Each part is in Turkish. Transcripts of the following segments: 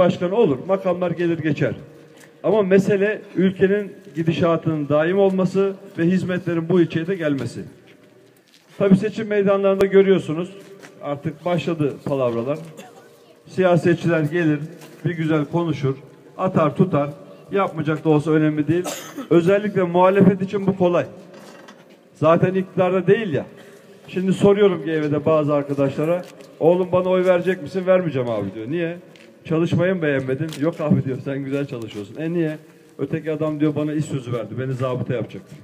başkanı olur. Makamlar gelir geçer. Ama mesele ülkenin gidişatının daim olması ve hizmetlerin bu ilçeye de gelmesi. Tabii seçim meydanlarında görüyorsunuz. Artık başladı palavralar. Siyasetçiler gelir, bir güzel konuşur, atar tutar. Yapmayacak da olsa önemli değil. Özellikle muhalefet için bu kolay. Zaten iktidarda değil ya. Şimdi soruyorum GV'de bazı arkadaşlara. Oğlum bana oy verecek misin? Vermeyeceğim abi diyor. Niye? Çalışmayı mı beğenmedin? Yok abi diyor sen güzel çalışıyorsun. E niye? Öteki adam diyor bana iş sözü verdi. Beni zabıta yapacaktı.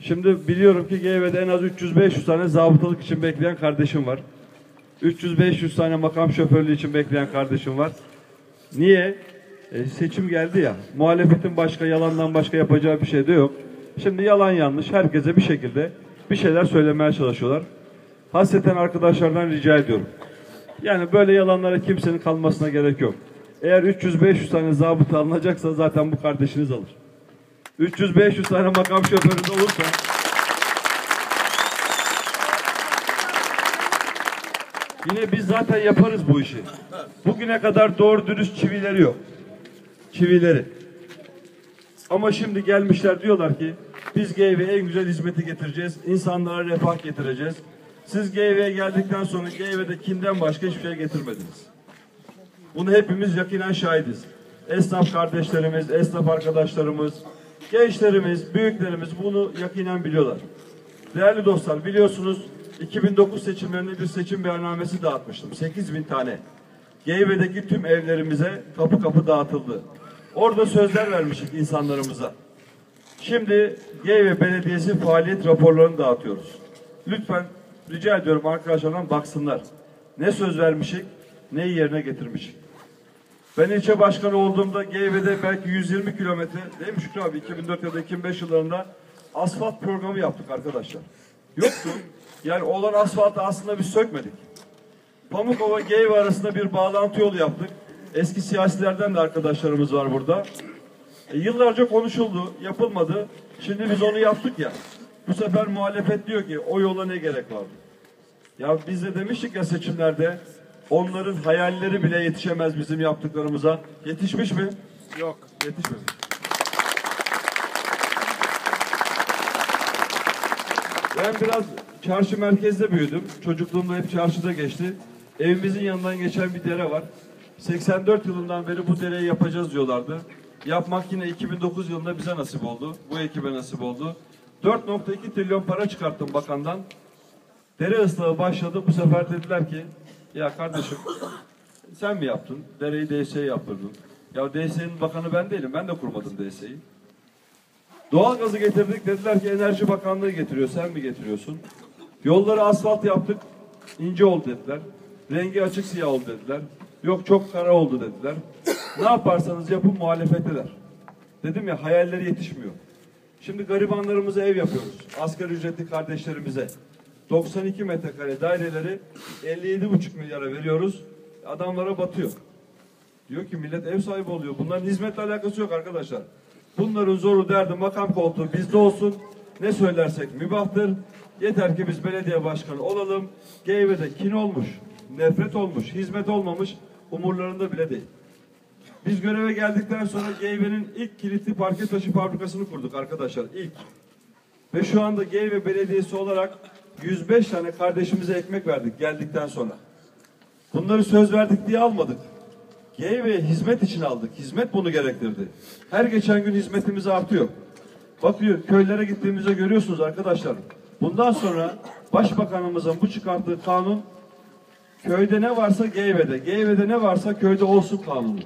Şimdi biliyorum ki GV'de en az 300-500 tane zabıtalık için bekleyen kardeşim var. 300-500 tane makam şoförlüğü için bekleyen kardeşim var. Niye? E, seçim geldi ya. Muhalefetin başka yalandan başka yapacağı bir şey de yok. Şimdi yalan yanlış herkese bir şekilde bir şeyler söylemeye çalışıyorlar. Hasreten arkadaşlardan rica ediyorum. Yani böyle yalanlara kimsenin kalmasına gerek yok. Eğer 300-500 tane zabıta alınacaksa zaten bu kardeşiniz alır. 300-500 tane makam şoförünüz olursa yine biz zaten yaparız bu işi. Bugüne kadar doğru dürüst çivileri yok. Çivileri. Ama şimdi gelmişler diyorlar ki biz GV'ye en güzel hizmeti getireceğiz. insanlara refah getireceğiz. Siz GV'ye geldikten sonra GV'de kimden başka hiçbir şey getirmediniz. Bunu hepimiz yakinen şahidiz. Esnaf kardeşlerimiz, esnaf arkadaşlarımız, gençlerimiz, büyüklerimiz bunu yakinen biliyorlar. Değerli dostlar biliyorsunuz 2009 seçimlerinde bir seçim beyannamesi dağıtmıştım. 8 bin tane. Geyve'deki tüm evlerimize kapı kapı dağıtıldı. Orada sözler vermiştik insanlarımıza. Şimdi Geyve Belediyesi faaliyet raporlarını dağıtıyoruz. Lütfen rica ediyorum arkadaşlardan baksınlar. Ne söz vermişik, neyi yerine getirmişik. Ben ilçe başkanı olduğumda Geyve'de belki 120 kilometre değil mi Şükrü abi 2004 ya da 2005 yıllarında asfalt programı yaptık arkadaşlar. Yoktu. Yani olan asfaltı aslında biz sökmedik. Pamukova Geyve arasında bir bağlantı yolu yaptık. Eski siyasilerden de arkadaşlarımız var burada. E, yıllarca konuşuldu, yapılmadı. Şimdi biz onu yaptık ya. Bu sefer muhalefet diyor ki o yola ne gerek vardı? Ya biz de demiştik ya seçimlerde onların hayalleri bile yetişemez bizim yaptıklarımıza. Yetişmiş mi? Yok. Yetişmemiş. Ben biraz çarşı merkezde büyüdüm. Çocukluğumda hep çarşıda geçti. Evimizin yanından geçen bir dere var. 84 yılından beri bu dereyi yapacağız diyorlardı. Yapmak yine 2009 yılında bize nasip oldu. Bu ekibe nasip oldu. 4.2 trilyon para çıkarttım bakandan. Dere ıslahı başladı. Bu sefer dediler ki ya kardeşim sen mi yaptın? Dereyi DSE yaptırdın. Ya DSE'nin bakanı ben değilim. Ben de kurmadım DSE'yi. Doğalgazı getirdik. Dediler ki Enerji Bakanlığı getiriyor. Sen mi getiriyorsun? Yolları asfalt yaptık. ince oldu dediler. Rengi açık siyah oldu dediler. Yok çok kara oldu dediler. Ne yaparsanız yapın muhalefetteler. Dedim ya hayalleri yetişmiyor. Şimdi garibanlarımıza ev yapıyoruz. Asgari ücretli kardeşlerimize. 92 metrekare daireleri 57,5 milyara veriyoruz. Adamlara batıyor. Diyor ki millet ev sahibi oluyor. Bunların hizmetle alakası yok arkadaşlar. Bunların zoru derdi makam koltuğu bizde olsun. Ne söylersek mübahtır. Yeter ki biz belediye başkanı olalım. Geyve'de kin olmuş, nefret olmuş, hizmet olmamış umurlarında bile değil. Biz göreve geldikten sonra Geyve'nin ilk kilitli parke taşı fabrikasını kurduk arkadaşlar. İlk. Ve şu anda Geyve Belediyesi olarak 105 tane kardeşimize ekmek verdik geldikten sonra. Bunları söz verdik diye almadık. Geyve hizmet için aldık. Hizmet bunu gerektirdi. Her geçen gün hizmetimiz artıyor. Bakıyor köylere gittiğimizde görüyorsunuz arkadaşlar. Bundan sonra başbakanımızın bu çıkarttığı kanun köyde ne varsa Geyve'de, Geyve'de ne varsa köyde olsun kanunu.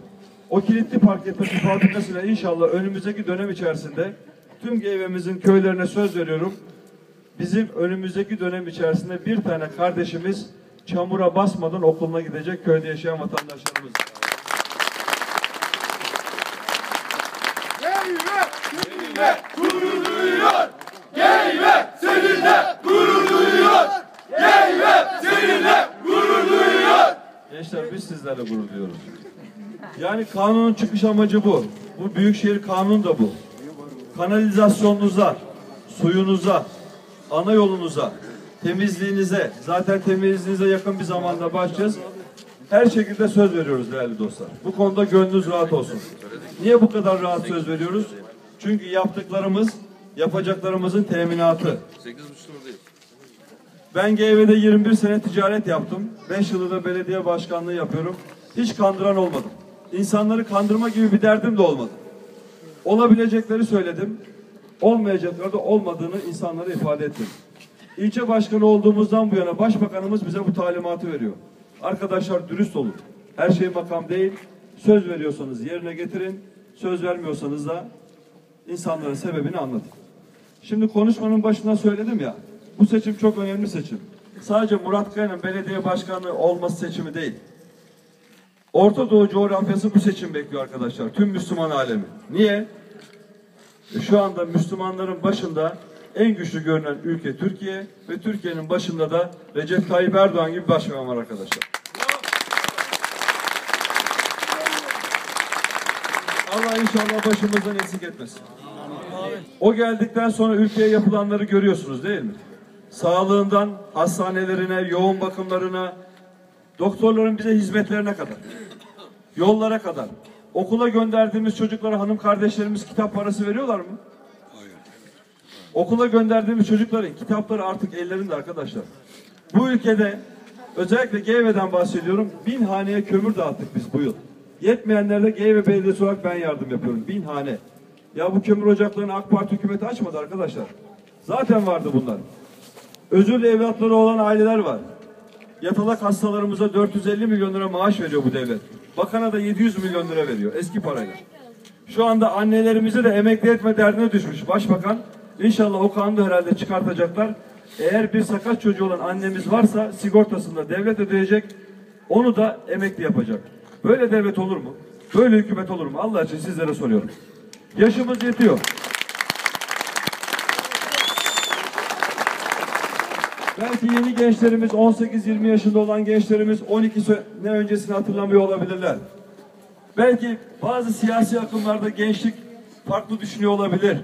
O kilitli parke taşı fabrikasıyla inşallah önümüzdeki dönem içerisinde tüm Geyve'mizin köylerine söz veriyorum. Bizim önümüzdeki dönem içerisinde bir tane kardeşimiz çamura basmadan okuluna gidecek köyde yaşayan vatandaşlarımız. Geyve seninle gurur duyuyor. Geyve seninle gurur duyuyor. Geyve seninle gurur duyuyor. Gençler biz sizlerle gurur duyuyoruz. Yani kanunun çıkış amacı bu. Bu büyükşehir kanunu da bu. Kanalizasyonunuza, suyunuza, ana yolunuza, temizliğinize, zaten temizliğinize yakın bir zamanda başlayacağız. her şekilde söz veriyoruz değerli dostlar. Bu konuda gönlünüz rahat olsun. Niye bu kadar rahat söz veriyoruz? Çünkü yaptıklarımız, yapacaklarımızın teminatı. Ben GV'de 21 sene ticaret yaptım. 5 yılı da belediye başkanlığı yapıyorum. Hiç kandıran olmadım. İnsanları kandırma gibi bir derdim de olmadı. Olabilecekleri söyledim. Olmayacakları da olmadığını insanlara ifade ettim. İlçe başkanı olduğumuzdan bu yana başbakanımız bize bu talimatı veriyor. Arkadaşlar dürüst olun. Her şey makam değil. Söz veriyorsanız yerine getirin. Söz vermiyorsanız da insanlara sebebini anlatın. Şimdi konuşmanın başında söyledim ya. Bu seçim çok önemli seçim. Sadece Murat Kaya'nın belediye başkanı olması seçimi değil. Orta Doğu coğrafyası bu seçim bekliyor arkadaşlar. Tüm Müslüman alemi. Niye? Şu anda Müslümanların başında en güçlü görünen ülke Türkiye ve Türkiye'nin başında da Recep Tayyip Erdoğan gibi başbakan var arkadaşlar. Allah inşallah başımızdan eksik etmesin. O geldikten sonra ülkeye yapılanları görüyorsunuz değil mi? Sağlığından hastanelerine, yoğun bakımlarına, doktorların bize hizmetlerine kadar, yollara kadar. Okula gönderdiğimiz çocuklara hanım kardeşlerimiz kitap parası veriyorlar mı? Okula gönderdiğimiz çocukların kitapları artık ellerinde arkadaşlar. Bu ülkede özellikle GEV'den bahsediyorum. Bin haneye kömür dağıttık biz bu yıl. Yetmeyenlerde GEV Belediyesi olarak ben yardım yapıyorum. Bin hane. Ya bu kömür ocaklarını AK Parti hükümeti açmadı arkadaşlar. Zaten vardı bunlar. Özürlü evlatları olan aileler var. Yatalak hastalarımıza 450 milyon lira maaş veriyor bu devlet. Bakana da 700 milyon lira veriyor eski parayla. Şu anda annelerimizi de emekli etme derdine düşmüş başbakan. İnşallah o kanunu herhalde çıkartacaklar. Eğer bir sakat çocuğu olan annemiz varsa sigortasında devlet ödeyecek. Onu da emekli yapacak. Böyle devlet olur mu? Böyle hükümet olur mu? Allah için sizlere soruyorum. Yaşımız yetiyor. Belki yeni gençlerimiz 18-20 yaşında olan gençlerimiz 12 sene öncesini hatırlamıyor olabilirler. Belki bazı siyasi akımlarda gençlik farklı düşünüyor olabilir.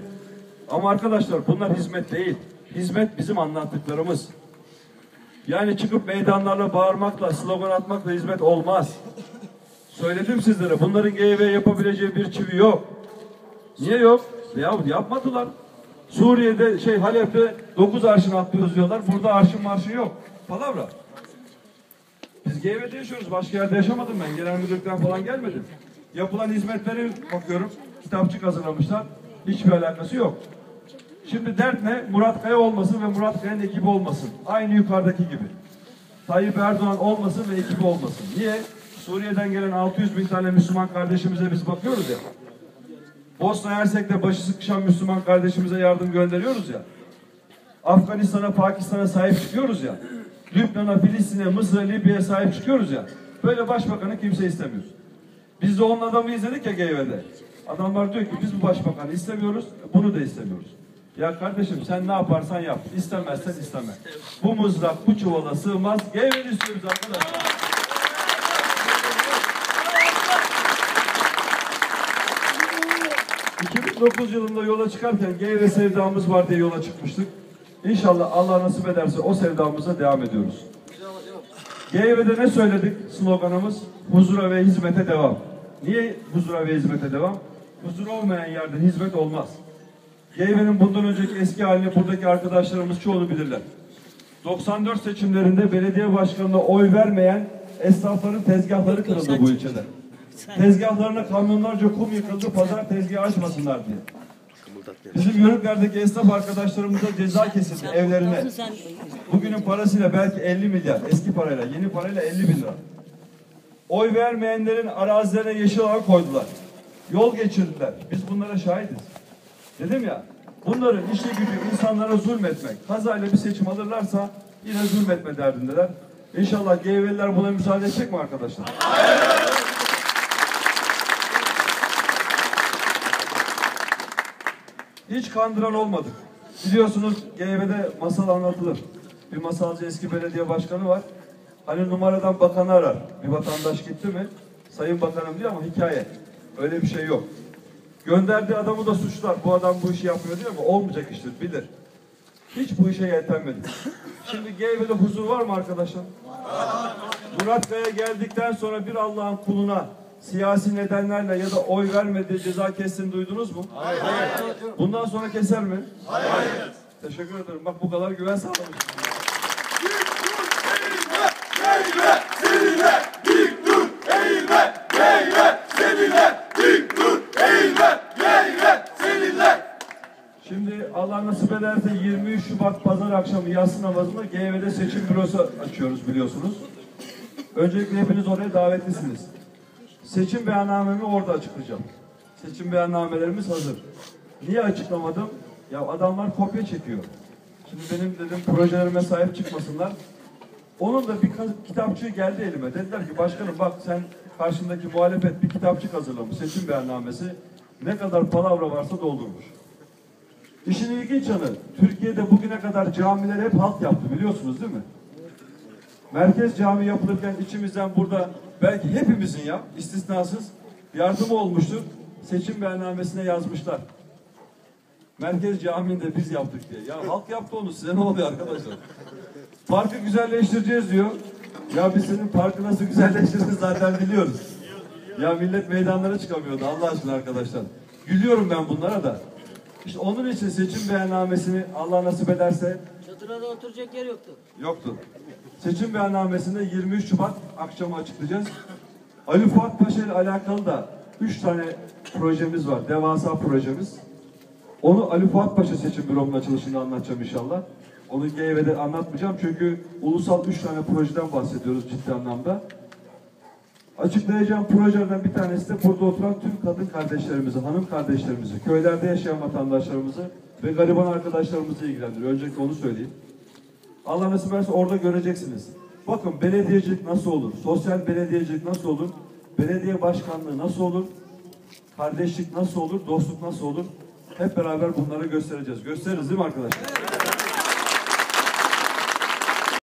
Ama arkadaşlar bunlar hizmet değil. Hizmet bizim anlattıklarımız. Yani çıkıp meydanlarla bağırmakla, slogan atmakla hizmet olmaz. Söyledim sizlere bunların GV yapabileceği bir çivi yok. Niye yok? Ya yapmadılar. Suriye'de şey Halep'te 9 arşın atlıyoruz diyorlar. Burada arşın marşın yok. Palavra. Biz GV'de yaşıyoruz. Başka yerde yaşamadım ben. Genel müdürlükten falan gelmedim. Yapılan hizmetleri bakıyorum. Kitapçık hazırlamışlar. Hiçbir alakası yok. Şimdi dert ne? Murat Kaya olmasın ve Murat Kaya'nın ekibi olmasın. Aynı yukarıdaki gibi. Tayyip Erdoğan olmasın ve ekibi olmasın. Niye? Suriye'den gelen 600 bin tane Müslüman kardeşimize biz bakıyoruz ya. Bosna Hersek'te başı sıkışan Müslüman kardeşimize yardım gönderiyoruz ya. Afganistan'a, Pakistan'a sahip çıkıyoruz ya. Lübnan'a, Filistin'e, Mısır'a, Libya'ya sahip çıkıyoruz ya. Böyle başbakanı kimse istemiyor. Biz de onun adamı izledik ya GV'de. Adamlar diyor ki biz bu başbakanı istemiyoruz, bunu da istemiyoruz. Ya kardeşim sen ne yaparsan yap. İstemezsen isteme. Bu mızrak bu çuvala sığmaz. GV'ni istiyoruz arkadaşlar. ...2009 yılında yola çıkarken GV sevdamız var diye yola çıkmıştık. İnşallah Allah nasip ederse o sevdamıza devam ediyoruz. GV'de ne söyledik sloganımız? Huzura ve hizmete devam. Niye huzura ve hizmete devam? Huzur olmayan yerde hizmet olmaz. GV'nin bundan önceki eski halini buradaki arkadaşlarımız çoğunu bilirler. 94 seçimlerinde belediye başkanına oy vermeyen esnafların tezgahları kırıldı bu ilçede. Tezgahlarına kamyonlarca kum yıkıldı, pazar tezgahı açmasınlar diye. Bizim yörüklerdeki esnaf arkadaşlarımıza ceza kesildi evlerine. Bugünün parasıyla belki 50 milyar, eski parayla, yeni parayla 50 bin lira. Oy vermeyenlerin arazilerine yeşil alan koydular. Yol geçirdiler. Biz bunlara şahidiz. Dedim ya, bunların işi gücü insanlara zulmetmek. Kazayla bir seçim alırlarsa yine zulmetme derdindeler. İnşallah GV'liler buna müsaade edecek mi arkadaşlar? Hiç kandıran olmadık. Biliyorsunuz GV'de masal anlatılır. Bir masalcı eski belediye başkanı var. Hani numaradan bakanı arar. Bir vatandaş gitti mi? Sayın bakanım diyor ama hikaye. Öyle bir şey yok. Gönderdiği adamı da suçlar. Bu adam bu işi yapmıyor diyor ama olmayacak iştir bilir. Hiç bu işe yeltenmedi. Şimdi GV'de huzur var mı arkadaşlar? Murat Kaya geldikten sonra bir Allah'ın kuluna siyasi nedenlerle ya da oy vermediği ceza kessin duydunuz mu? Hayır. Bundan sonra keser mi? Hayır. Teşekkür ederim. Bak bu kadar güven sağlamış. Eğilme, seninle, dik dur, eğilme, eğilme, seninle, dik dur, eğilme, eğilme, seninle. Şimdi Allah nasip ederse 23 Şubat Pazar akşamı yatsı namazında GV'de seçim bürosu açıyoruz biliyorsunuz. Öncelikle hepiniz oraya davetlisiniz. Seçim beyannamemi orada açıklayacağım. Seçim beyannamelerimiz hazır. Niye açıklamadım? Ya adamlar kopya çekiyor. Şimdi benim dedim projelerime sahip çıkmasınlar. Onun da bir kitapçığı geldi elime. Dediler ki başkanım bak sen karşındaki muhalefet bir kitapçık hazırlamış. Seçim beyannamesi. Ne kadar palavra varsa doldurmuş. İşin ilginç yanı, Türkiye'de bugüne kadar camiler hep halk yaptı biliyorsunuz değil mi? Merkez cami yapılırken içimizden burada belki hepimizin ya istisnasız yardımı olmuştur. Seçim beyannamesine yazmışlar. Merkez Camii'ni de biz yaptık diye. Ya halk yaptı onu size ne oluyor arkadaşlar? Parkı güzelleştireceğiz diyor. Ya biz senin parkı nasıl güzelleştiririz zaten biliyoruz. Ya millet meydanlara çıkamıyordu Allah aşkına arkadaşlar. Gülüyorum ben bunlara da. İşte onun için seçim beyannamesini Allah nasip ederse Çadıra da oturacak yer yoktu. yoktu. Seçim beyannamesini 23 Şubat akşamı açıklayacağız. Ali Fuat Paşa ile alakalı da 3 tane projemiz var. Devasa projemiz. Onu Ali Fuat Paşa seçim büromunun açılışında anlatacağım inşallah. Onu GV'de anlatmayacağım çünkü ulusal 3 tane projeden bahsediyoruz ciddi anlamda. Açıklayacağım projelerden bir tanesi de burada oturan tüm kadın kardeşlerimizi, hanım kardeşlerimizi, köylerde yaşayan vatandaşlarımızı ve gariban arkadaşlarımızı ilgilendiriyor. Öncelikle onu söyleyeyim. Allah nasip ederse orada göreceksiniz. Bakın belediyecilik nasıl olur? Sosyal belediyecilik nasıl olur? Belediye başkanlığı nasıl olur? Kardeşlik nasıl olur? Dostluk nasıl olur? Hep beraber bunları göstereceğiz. Gösteririz değil mi arkadaşlar?